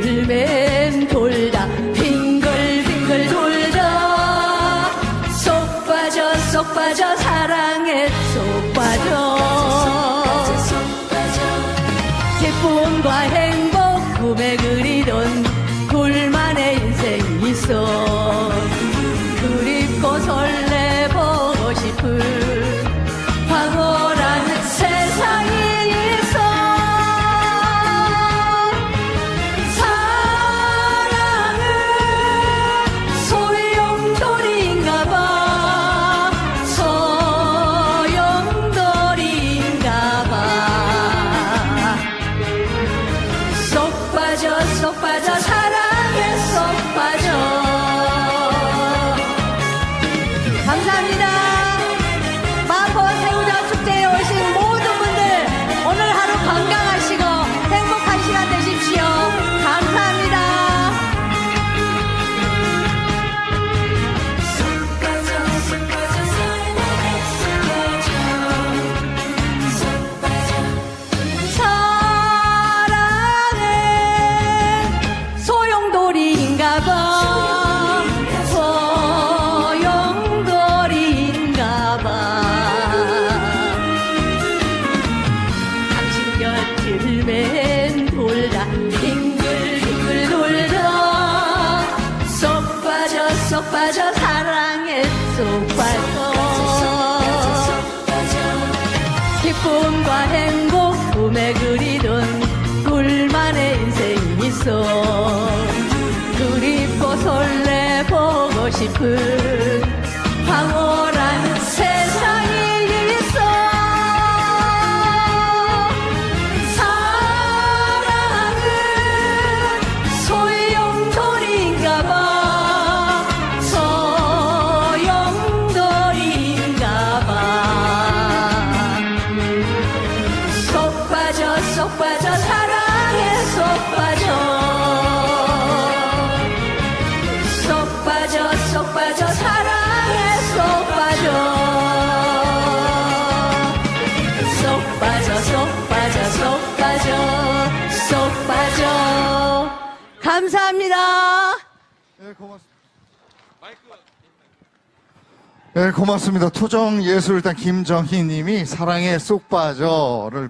들맨 돌다 빙글빙글 돌다. 쏙 빠져 쏙 빠져 사랑에 쏙 빠져. 기쁨과 행복 구백을 인생이 있어. 그립고 설레 보고 싶은 빠져 쏙 빠져 쏙 빠져 쏙 빠져 감사합니다. 네, 고맙습니다. 네, 고맙습니다. 토종 예술단 김정희 님이 사랑에 쏙 빠져를